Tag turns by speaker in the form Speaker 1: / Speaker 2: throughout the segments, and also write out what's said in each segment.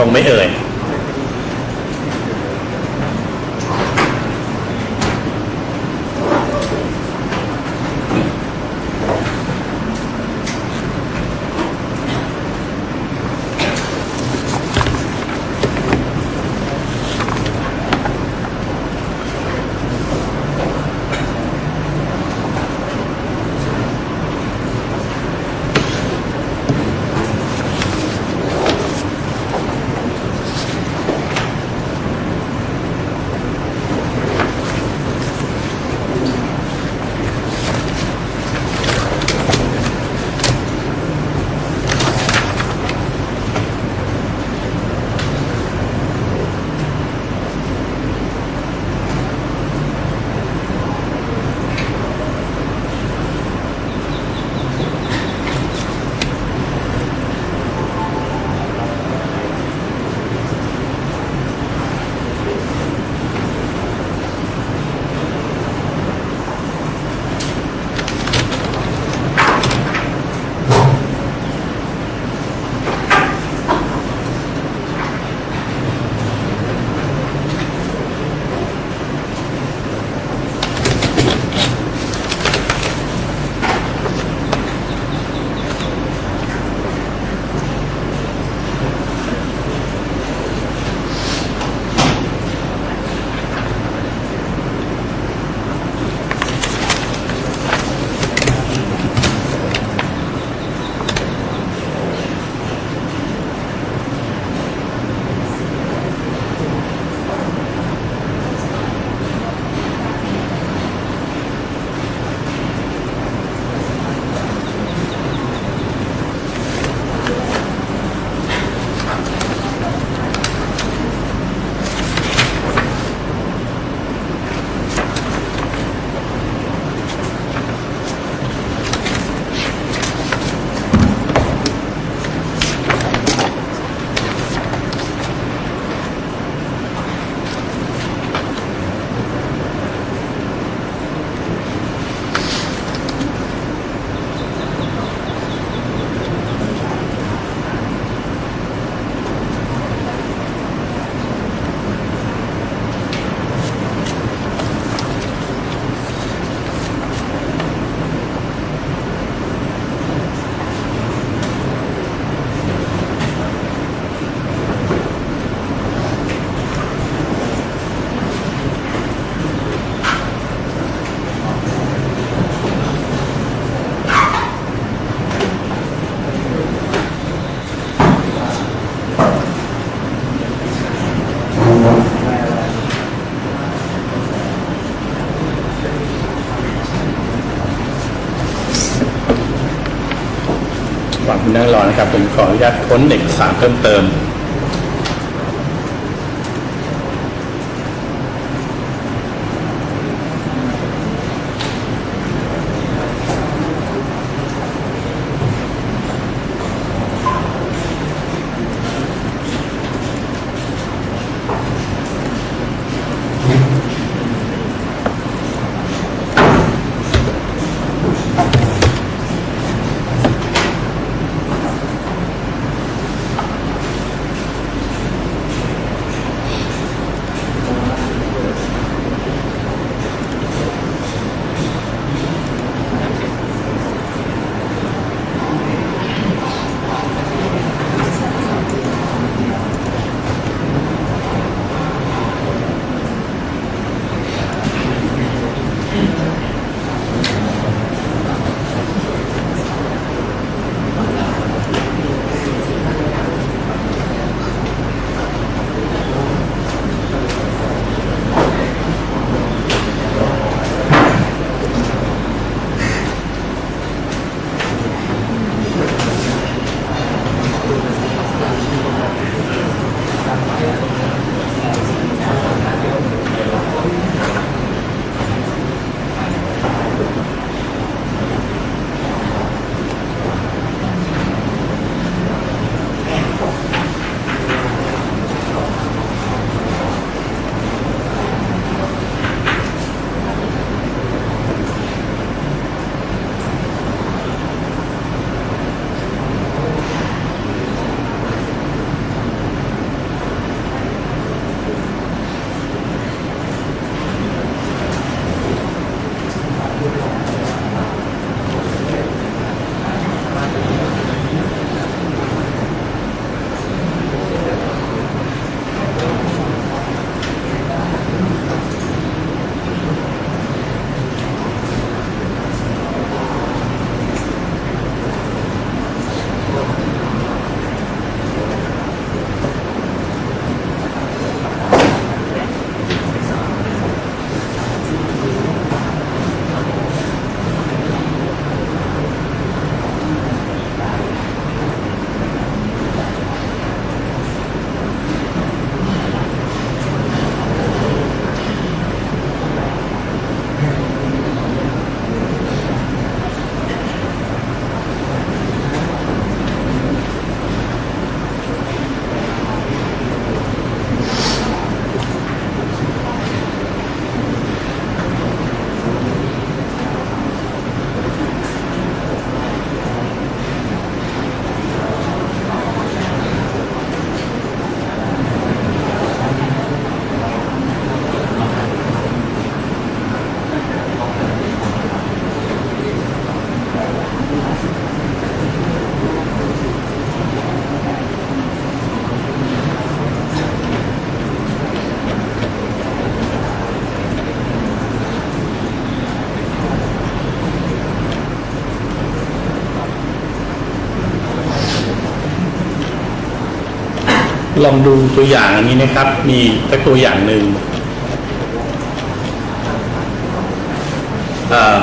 Speaker 1: ตรงไม่เอ่ย หวังคุณนั่งรอนะครับผมขออนุญาตค้นเอกสารเพิ่มเติม ลองดูตัวอย่างอันนี้นะครับ มีสักตัวอย่างหนึ่งอ่า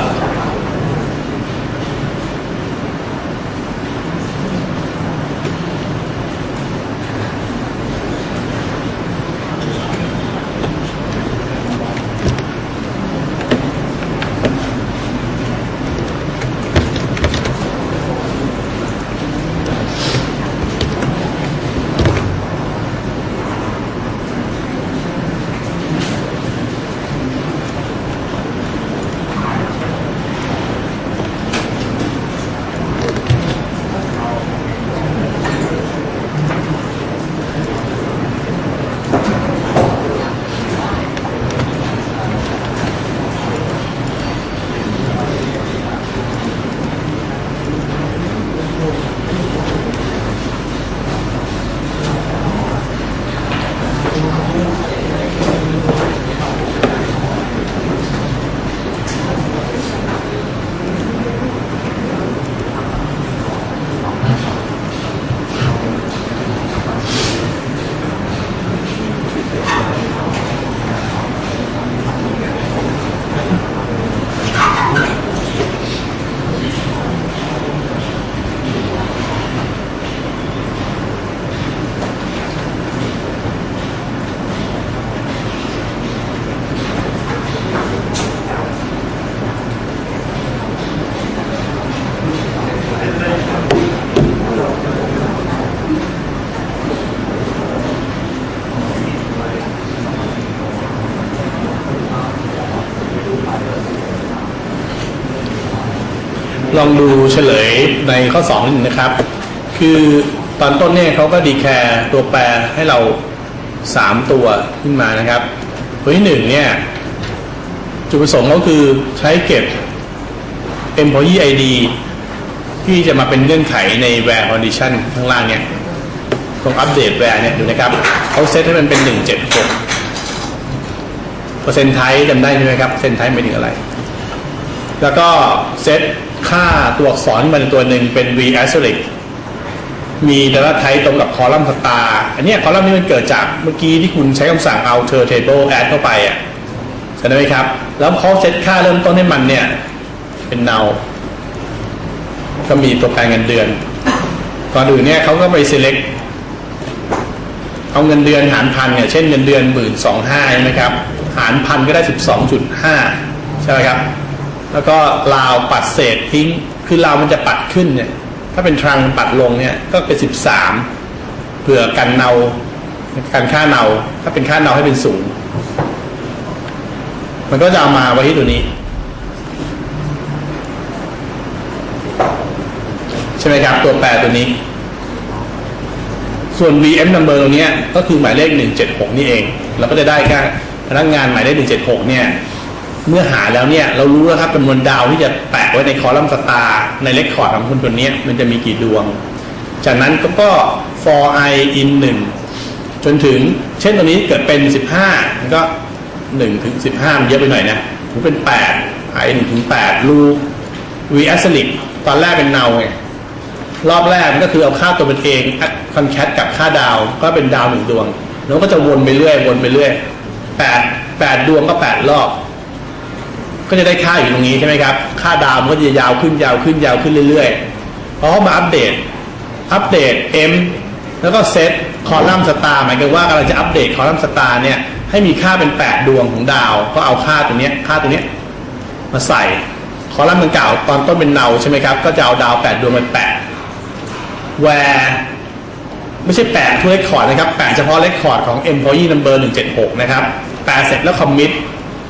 Speaker 1: ลองดูเฉลยในข้อสองนิดนึงนะครับ คือตอนต้นเนี่ยเขาก็ดีแคร์ตัวแปรให้เราสามตัวขึ้นมานะครับ ตัวที่หนึ่งเนี่ย จุดประสงค์ก็คือใช้เก็บ employee ID ที่จะมาเป็นเงื่อนไขใน where condition ข้างล่างเนี่ยตรงอัปเดต where เนี่ยดูนะครับเขาเซตให้มันเป็น 176เปอร์เซ็นต์ไทป์จำได้ใช่ไหมครับเปอร์เซ็นต์ไทป์หมายถึงอะไร แล้วก็เซต ค่าตัวอักษรมันตัวหนึ่งเป็น v asterisk มี data type ตรงกับคอลัมน์สตาร์อันนี้คอลัมน์นี้มันเกิดจากเมื่อกี้ที่คุณใช้คำสั่ง alter table add เข้าไปอะใช่ไหมครับ แล้วเขาเซตค่าเริ่มต้นให้มันเนี่ย เป็น null ก็มีตัวแปรเงินเดือน ก่อนอื่นเนี่ยเขาก็ไป select เอาเงินเดือนหารพันเนี่ยเช่นเงินเดือนหมื่นสองห้าใช่ไหมครับ หารพันก็ได้สิบสองจุดห้าใช่ไหมครับ แล้วก็ลาวปัดเศษทิ้ง คือลาวมันจะปัดขึ้นเนี่ย ถ้าเป็นทรังปัดลงเนี่ย ก็เป็นสิบสามเผื่อกันเนากันค่าเนา ถ้าเป็นค่าเนาให้เป็นศูนย์มันก็จะเอามาไว้ที่ตัวนี้ ใช่ไหมครับตัวแปรตัวนี้ ส่วน VM number ตรงนี้ก็คือหมายเลข 176 นี่เอง เราก็จะได้แค่พนักงานหมายเลข 176 เนี่ย เมื่อหาแล้วเนี่ยเรารู้แล้วครับจำนวนดาวที่จะแปะไว้ในคอลัมน์สตาร์ในเลคคอร์ดของคนตัวนี้มันจะมีกี่ดวง จากนั้นก็ก็ for i in 1 จนถึงเช่นตัวนี้เกิดเป็น 15มันก็1ถึง15 มันเยอะไปหน่อยนะผมเป็น 8 i 1ถึง8รู v a s t e r i s ตอนแรกเป็นเนาไงรอบแรกมันก็คือเอาค่าตัวเป็นเองคอนแคทกับค่าดาวก็เป็นดาวหนึ่งดวง แล้วก็จะวนไปเรื่อยวนไปเรื่อยแปดแปดดวงก็แปดรอบ ก็จะได้ค่าอยู่ตรงนี้ใช่ไหมครับ ค่าดาวมันก็จะยาวขึ้นยาวขึ้นยาวขึ้นเรื่อยๆพอเขามาอัปเดต อัปเดต M แล้วก็เซตคอลัมน์สตาร์หมายถึงว่ากำลังจะอัปเดตคอลัมน์สตาร์เนี่ยให้มีค่าเป็นแปดดวงของดาว ก็เอาค่าตัวเนี้ยค่าตัวเนี้ยมาใส่คอลัมน์มันเก่าตอนต้นเป็นเนาใช่ไหมครับ ก็จะเอาดาวแปดดวงมาแปะ where ไม่ใช่แปะทุกเลคคอร์ดนะครับแปะเฉพาะเลคคอร์ดของ employee number 176 นะครับแปะเสร็จแล้ว commit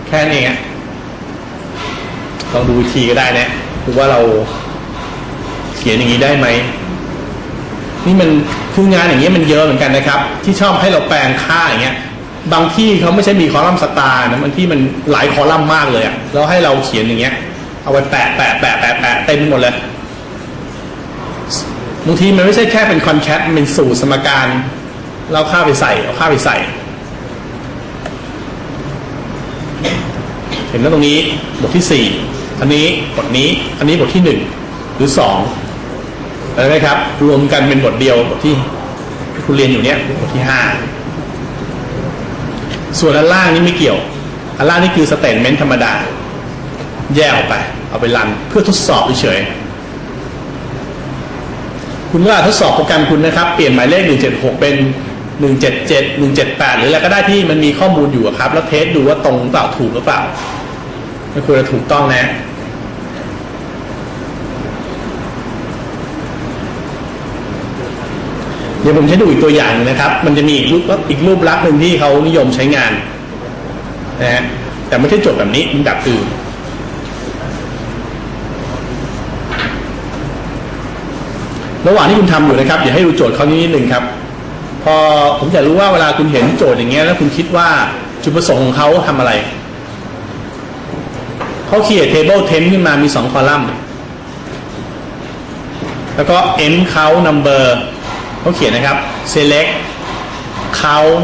Speaker 1: แค่นี้ ลองดูวิธีก็ได้นะดูว่าเราเขียนอย่างนี้ได้ไหม นี่มันคืองานอย่างเงี้ยมันเยอะเหมือนกันนะครับ ที่ชอบให้เราแปลงค่าอย่างเงี้ย บางที่เขาไม่ใช่มีคอลัมน์สตาร์นะบางที่มันหลายคอลัมน์มากเลยอะแล้วให้เราเขียนอย่างเงี้ย เอาไปแปะแปะแปะแปะแปะเต็มหมดเลยบางทีมันไม่ใช่แค่เป็นคอนแคทมันเป็นสูตรสมการเราค่าไปใส่เอาค่าไปใส่ เห็นแล้วตรงนี้บทที่สี่ อันนี้บทนี้ อันนี้บทที่หนึ่งหรือสองแล้วไหมครับ รวมกันเป็นบทเดียวบทที่ที่คุณเรียนอยู่เนี่ยบทที่ห้าส่วนอันล่างนี่ไม่เกี่ยว อันล่างนี่คือสเตทเมนต์ธรรมดา แยกออกไป เอาไปรันเพื่อทดสอบเฉยคุณก็อาจทดสอบโปรแกรมคุณนะครับ เปลี่ยนหมายเลข 176 เป็น 177 178 หรืออะไรก็ได้ที่มันมีข้อมูลอยู่ครับ แล้วเทสดูว่าตรงหรือเปล่าถูกหรือเปล่าไม่ควรจะถูกต้องนะ ดี๋ยวผมจะดูอีกตัวอย่างนะครับ มันจะมีอีกรูปอีกรูปลักษณ์หนึ่งที่เขานิยมใช้งานนะฮะแต่ไม่ใช่จทย์แบบนี้มันแบบอื่นระหว่างที่คุณทำอยู่นะครับอย่าให้ดูโจทย์เขานิดนึงครับ พอผมอยากรู้ว่าเวลาคุณเห็นโจทย์อย่างเงี้ยแล้วคุณคิดว่าจุดประสงค์ของเขาทำอะไรเขาเขียน table temp ขึ้นมามีสองคอลัมน์ แล้วก็ end count number เขาเขียนนะครับ select count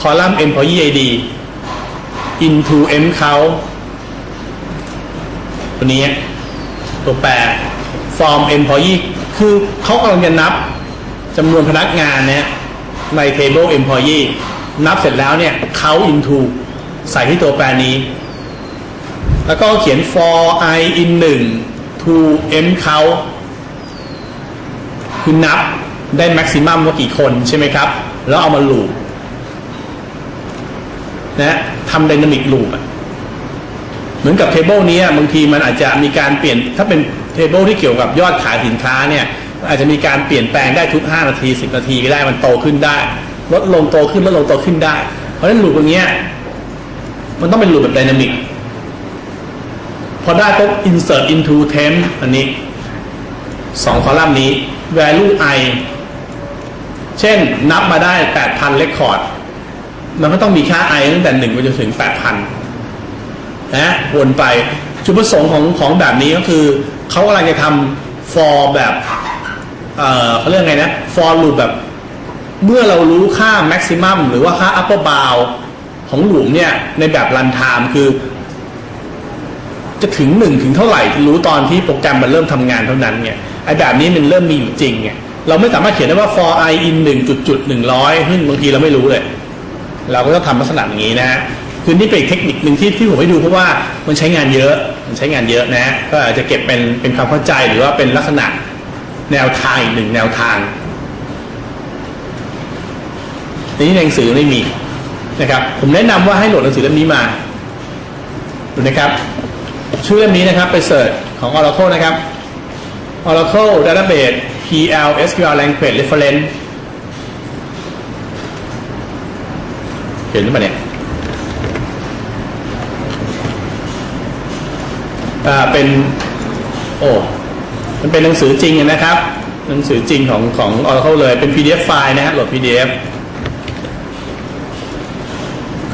Speaker 1: column employee id into m count ตัวนี้ตัวแปร form employee คือเขากำลังจะนับจำนวนพนักงานเนี่ยใน table employee นับเสร็จแล้วเนี่ย count into ใส่ที่ตัวแปรนี้ แล้วก็เขียน for i in 1 to m count คือนับ ได้ maximum ว่ากี่คนใช่ไหมครับ แล้วเอามาลูปนะทำ dynamic loop อะเหมือนกับเทเบิลนี้บางทีมันอาจจะมีการเปลี่ยนถ้าเป็นเทเบิลที่เกี่ยวกับยอดขายสินค้าเนี่ย อาจจะมีการเปลี่ยนแปลงได้ทุก 5 นาที 10 นาทีก็ได้มันโตขึ้นได้ ลดลงโตขึ้นลดลงโตขึ้นได้ เพราะฉะนั้นลูปตรงนี้มันต้องเป็นลูปแบบไดนามิกพอได้ปุ๊บ insert into temp อันนี้สองคอลัมน์นี้ value i เช่นนับมาได้8,000 record มันก็ต้องมีค่า i ตั้งแต่1ไปจนถึง8,000นนะวนไปจุดประสงค์ของของแบบนี้ก็คือเขากำลังจะทำ for แบบ เอ่อเขาเรียกไงนะ for loop แบบ เมื่อเรารู้ค่า maximum หรือว่าค่า upper bound ของหลุมเนี่ย ในแบบ run time คือ จะถึงหนึ่งถึงเท่าไหร่ รู้ตอนที่โปรแกรมมันเริ่มทำงานเท่านั้นไงไอ้แบบนี้มันเริ่มมีอยู่จริงไง เราไม่สามารถเขียนได้ว่า for i in หนึ่งจุดจุดหนึ่งร้อยซึ่งบางทีเราไม่รู้เลย เราก็ต้องทำลักษณะอย่างนี้นะฮะคือนี่เป็นเทคนิคหนึ่งที่ที่ผมให้ดูเพราะว่ามันใช้งานเยอะ มันใช้งานเยอะนะก็อาจจะเก็บเป็นเป็นความเข้าใจหรือว่าเป็นลักษณะแนวทางอีกหนึ่งแนวทางนนี้ในหนังสือไม่มีนะครับ ผมแนะนำว่าให้โหลดหนังสือเล่มนี้มาดูนะครับชื่อเล่มนี้นะครับไปเสิร์ชของ Oracle นะครับ Oracle Database PL SQL Language Reference เห็นหรือเปล่าเนี่ยอ่าเป็น โอ้มันเป็นหนังสือจริงนะครับ หนังสือจริงของของ Oracle เลย เป็น PDF ไฟล์นะฮะโหลด PDF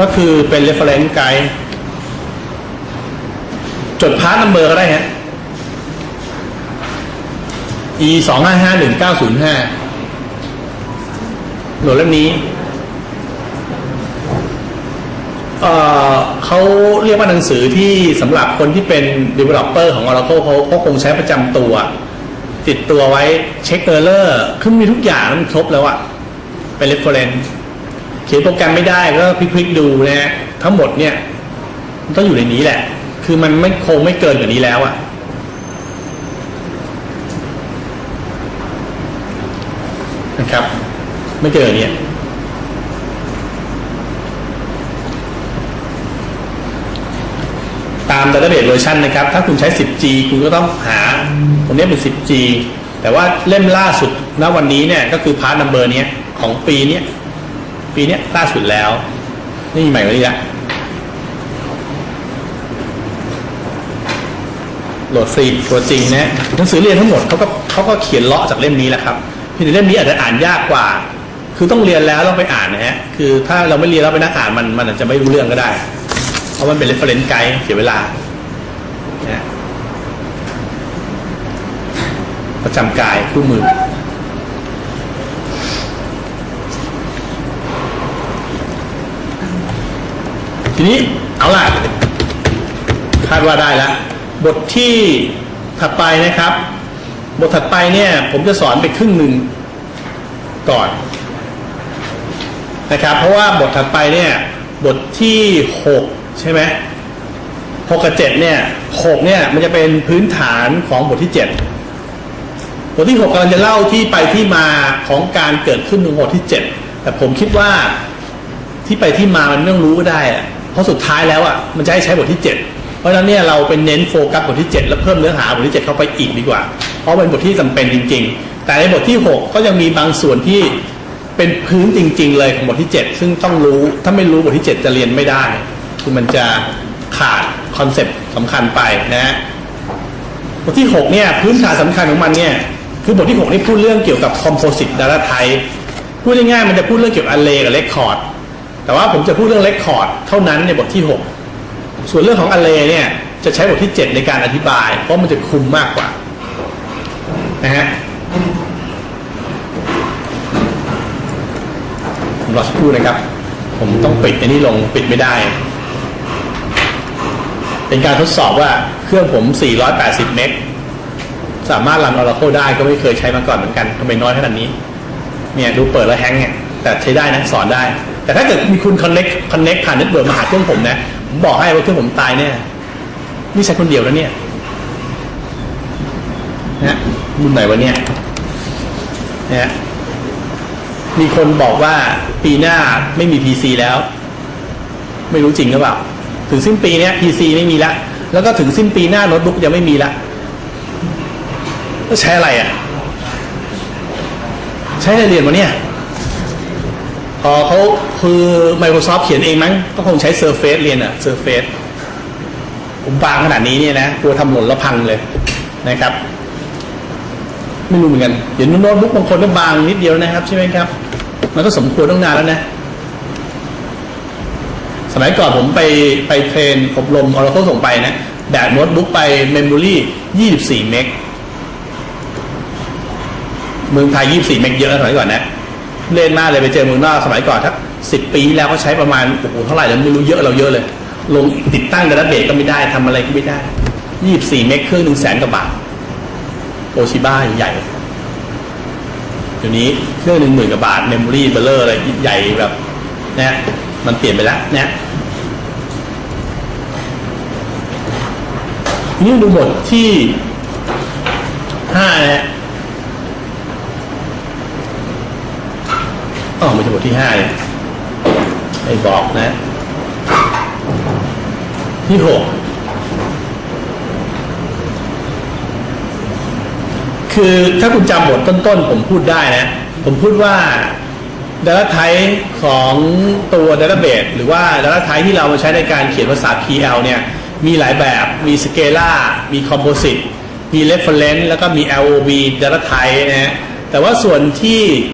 Speaker 1: ก็คือเป็น reference guide จดพาร์ทนัมเบอร์ก็ได้ฮะ e สองห้าห้าหนึ่งเก้าศูนย์ห้าโหลดเล่มนี้เอ่อเขาเรียกว่าหนังสือที่สำหรับคนที่เป็น developer ของ Oracle เขาเขาคงใช้ประจำตัว ติดตัวไว้เช็คเออร์เลอร์คือมีทุกอย่างมันครบแล้วอะเป็น reference เขียนโปรแกรมไม่ได้ก็พลิกๆดูนะฮะทั้งหมดเนี่ยมันต้องอยู่ในนี้แหละ คือมันไม่คงไม่เกินกว่านี้แล้วอะนะครับ ไม่เกินอย่างนี้ตาม database version นะครับ ถ้าคุณใช้ 10G คุณก็ต้องหาตรงนี้เป็น 10G แต่ว่าเล่มล่าสุดณวันนี้เนี่ยก็คือพาร์ทนัมเบอร์นี้ของปีนี้ปีนี้ล่าสุดแล้ว นี่ใหม่กว่านี้ละโหลดฟรีตัวจริงนะหนังสือเรียนทั้งหมดเขาก็เขาก็เขียนเลาะจากเล่มนี้แหละครับเพียงแต่เล่มนี้อาจจะอ่านยากกว่า คือต้องเรียนแล้วต้องไปอ่านนะฮะ คือถ้าเราไม่เรียนแล้วไปนั่งอ่านมันมันอาจจะไม่รู้เรื่องก็ได้ เพราะมันเป็น reference guide เสียเวลาประจำกายคู่มือ ทีนี้เอาล่ะคาดว่าได้แล้ว บทที่ถัดไปนะครับ บทถัดไปเนี่ย ผมจะสอนไปครึ่งหนึ่งก่อน นะครับ เพราะว่าบทถัดไปเนี่ยบทที่หกใช่ไหมหกกับเจ็ดเนี่ยหกเนี่ยมันจะเป็นพื้นฐานของบทที่เจ็ดบทที่หกกำลังจะเล่าที่ไปที่มาของการเกิดขึ้นของบทที่เจ็ดแต่ผมคิดว่าที่ไปที่มามันไม่ต้องรู้ก็ได้อะเพราะสุดท้ายแล้วอะมันจะให้ใช้บทที่เจ็ดเพราะฉะนั้นเนี่ยเราเป็นเน้นโฟกัสบทที่เจ็ดแล้วเพิ่มเนื้อหาบทที่เจ็ดเข้าไปอีกดีกว่า เพราะเป็นบทที่จำเป็นจริง ๆ แต่ในบทที่หกก็ยังมีบางส่วนที่ เป็นพื้นจริง ๆ เลยของบทที่เจ็ดซึ่งต้องรู้ถ้าไม่รู้บทที่เจ็ดจะเรียนไม่ได้ คือมันจะขาดคอนเซปต์สำคัญไปนะฮะบทที่หกเนี่ย พื้นฐานสำคัญของมันเนี่ย คือบทที่หกนี่พูดเรื่องเกี่ยวกับ composite data type พูดง่ายๆมันจะพูดเรื่องเกี่ยวกับ array กับ record แต่ว่าผมจะพูดเรื่อง record เท่านั้นในบทที่ 6 ส่วนเรื่องของ array เนี่ยจะใช้บทที่ 7 ในการอธิบาย เพราะมันจะคุมมากกว่านะฮะผม รอสักครู่นะครับ ผมต้องปิดอันนี้ลงปิดไม่ได้ เป็นการทดสอบว่าเครื่องผม 480 เมกสามารถรัน Oracle ได้ก็ไม่เคยใช้มาก่อนเหมือนกันทำไมน้อยขนาดนี้ เนี่ยดูเปิดแล้วแฮงเนี่ยแต่ใช้ได้นะสอนได้ แต่ถ้าเกิดมีคุณ connect connect ผ่านเน็ตเวิร์กมาหาเครื่องผมนะผมบอกให้ว่าเครื่องผมตายเนี่ยนี่ใช้คนเดียวแล้วเนี่ยนะรุ่ไหนวะเนี่ยนะ มีคนบอกว่าปีหน้าไม่มี PC แล้ว ไม่รู้จริงหรือเปล่า ถึงสิ้นปีเนี้ย PC ไม่มีแล้วแล้วก็ถึงสิ้นปีหน้าโน้ตบุ๊กจะไม่มีแล้วก็ใช้อะไรอะ ใช้ในเรียนวะเนี่ยพอเขาคือ Microsoft เขียนเองมั้ง ก็คงใช้ Surface เรียนอะ Surface ผมบางขนาดนี้เนี่ยนะกลัวทำหล่นแล้วพังเลยนะครับ ไม่รู้เหมือนกัน เดี๋ยวโน้ตบุ๊กบางคนก็บางนิดเดียวนะครับ ใช่ไหมครับ มันก็สมควรต้องนานแล้วนะ สมัยก่อนผมไปไปเทรนอบรม Oracle ส่งไปนะแบบโน้ตบุ๊กไปเมมโมรี่24เมกเมืองไทย24เมกเยอะสมัยก่อนนะ เล่นมากเลยไปเจอเมืองนอกสมัยก่อนทักสิบปีแล้วเขาใช้ประมาณโอ้โหเท่าไหร่แล้วไม่รู้เยอะเราเยอะเลย ลงติดตั้งดัตเตอร์เบสก็ไม่ได้ทำอะไรก็ไม่ได้24เมกเครื่องหนึ่งแสนกว่าบาทโอชิบ้าใหญ่ ดี๋ยวนี้เครื่องหนึ่งหมื่นกว่าบาทเมมโมรี่เบลเลอร์อะไรใหญ่แบบเนะมันเปลี่ยนไปแล้วเนะนี่ดูบทที่ห้าเนะอ๋อไม่ใช่บทที่ห้าเลยไอ้บอกนะ ที่หก คือถ้าคุณจำบทต้นๆ ผมพูดได้นะ ผมพูดว่า Data Type ของตัว Database หรือว่า Data Type ที่เรามาใช้ในการเขียนภาษา PL เนี่ย มีหลายแบบ มี Scala มี Composite มี Reference แล้วก็มี LOB Data Type นะฮะแต่ว่าส่วนที่